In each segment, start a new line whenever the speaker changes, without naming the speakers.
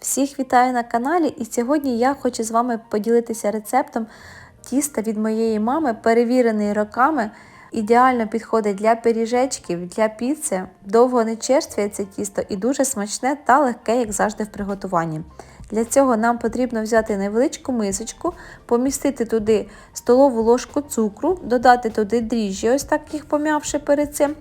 Всіх вітаю на каналі і сьогодні я хочу з вами поділитися рецептом тіста від моєї мами, перевірений роками. Ідеально підходить для пиріжечків, для піци. Довго не черствує тісто і дуже смачне та легке, як завжди, в приготуванні. Для цього нам потрібно взяти невеличку мисочку, помістити туди столову ложку цукру, додати туди дріжджі, ось так їх пом'явши перед цим,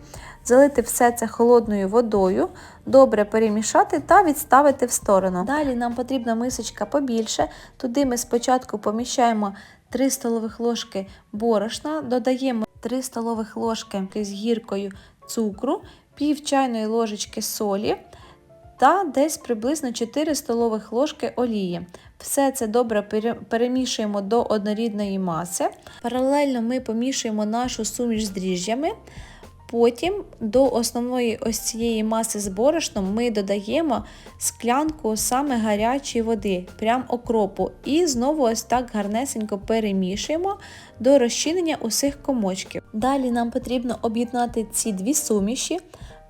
залити все це холодною водою, добре перемішати та відставити в сторону. Далі нам потрібна мисочка побільше. Туди ми спочатку поміщаємо 3 столових ложки борошна, додаємо 3 столових ложки з гіркою цукру, пів чайної ложечки солі та десь приблизно 4 столових ложки олії. Все це добре перемішуємо до однорідної маси. Паралельно ми помішуємо нашу суміш з дріжджями. Потім до основної ось цієї маси з борошном ми додаємо склянку саме гарячої води, прям окропу. І знову ось так гарнесенько перемішуємо до розчинення усіх комочків. Далі нам потрібно об'єднати ці дві суміші,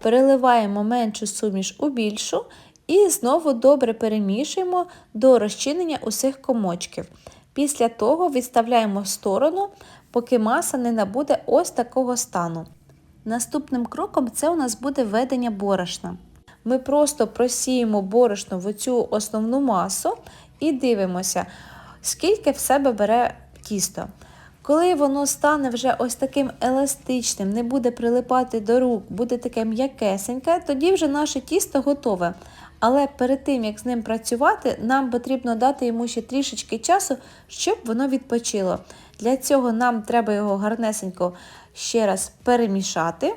переливаємо меншу суміш у більшу і знову добре перемішуємо до розчинення усіх комочків. Після того відставляємо в сторону, поки маса не набуде ось такого стану. Наступним кроком це у нас буде ведення борошна. Ми просто просіємо борошно в оцю основну масу і дивимося, скільки в себе бере тісто. Коли воно стане вже ось таким еластичним, не буде прилипати до рук, буде таке м'якесеньке, тоді вже наше тісто готове. Але перед тим, як з ним працювати, нам потрібно дати йому ще трішечки часу, щоб воно відпочило. Для цього нам треба його гарнесенько ще раз перемішати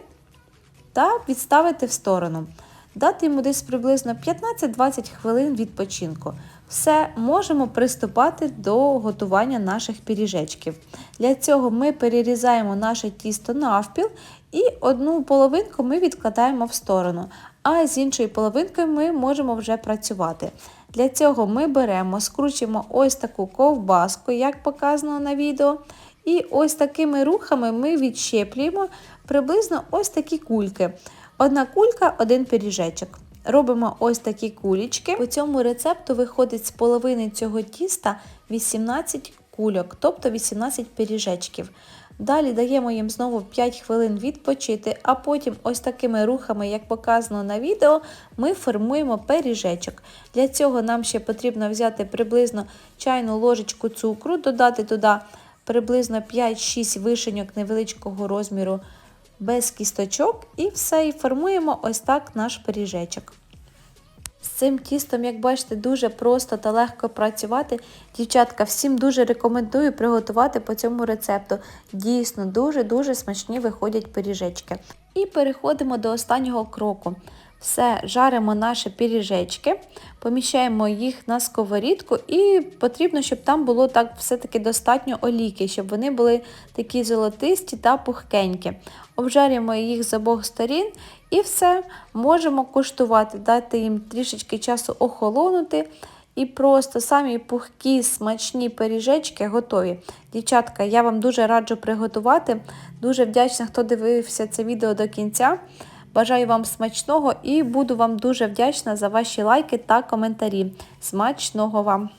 та відставити в сторону. Дати йому десь приблизно 15-20 хвилин відпочинку. Все, можемо приступати до готування наших пиріжечків. Для цього ми перерізаємо наше тісто навпіл і одну половинку ми відкладаємо в сторону, а з іншою половинкою ми можемо вже працювати. Для цього ми беремо, скручуємо ось таку ковбаску, як показано на відео. І ось такими рухами ми відщеплюємо приблизно ось такі кульки. Одна кулька, один пиріжечок. Робимо ось такі кулічки. По цьому рецепту виходить з половини цього тіста 18 кульок, тобто 18 пиріжечків. Далі даємо їм знову 5 хвилин відпочити, а потім ось такими рухами, як показано на відео, ми формуємо пиріжечок. Для цього нам ще потрібно взяти приблизно чайну ложечку цукру, додати туди приблизно 5-6 вишеньок невеличкого розміру без кісточок, і все, і формуємо ось так наш пиріжечок. З цим тістом, як бачите, дуже просто та легко працювати. Дівчатка, всім дуже рекомендую приготувати по цьому рецепту. Дійсно, дуже-дуже смачні виходять пиріжечки. І переходимо до останнього кроку. Все, жаримо наші пиріжечки, поміщаємо їх на сковорідку, і потрібно, щоб там було так все-таки достатньо олійки, щоб вони були такі золотисті та пухкенькі. Обжарюємо їх з обох сторін і все, можемо куштувати, дати їм трішечки часу охолонути. І просто самі пухкі, смачні пиріжечки готові. Дівчатка, я вам дуже раджу приготувати. Дуже вдячна, хто дивився це відео до кінця. Бажаю вам смачного і буду вам дуже вдячна за ваші лайки та коментарі. Смачного вам!